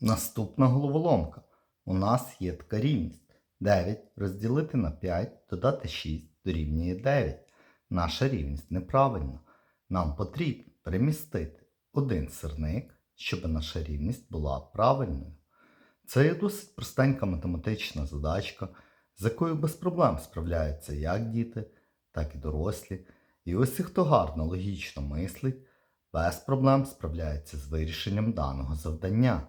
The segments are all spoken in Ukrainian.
Наступна головоломка. У нас є така рівність. 9 розділити на 5, додати 6 дорівнює 9. Наша рівність неправильна. Нам потрібно перемістити один сирник, щоб наша рівність була правильною. Це є досить простенька математична задачка, з якою без проблем справляються як діти, так і дорослі. І ось хто гарно логічно мислить, без проблем справляється з вирішенням даного завдання.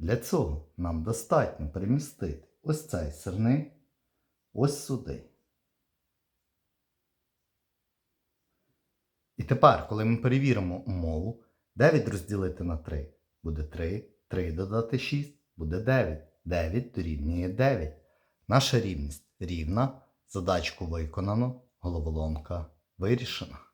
Для цього нам достатньо перемістити ось цей сирник ось сюди. І тепер, коли ми перевіримо умову, 9 розділити на 3 буде 3, 3 додати 6 буде 9. 9 дорівнює 9. Наша рівність рівна, задачку виконано, головоломка вирішена.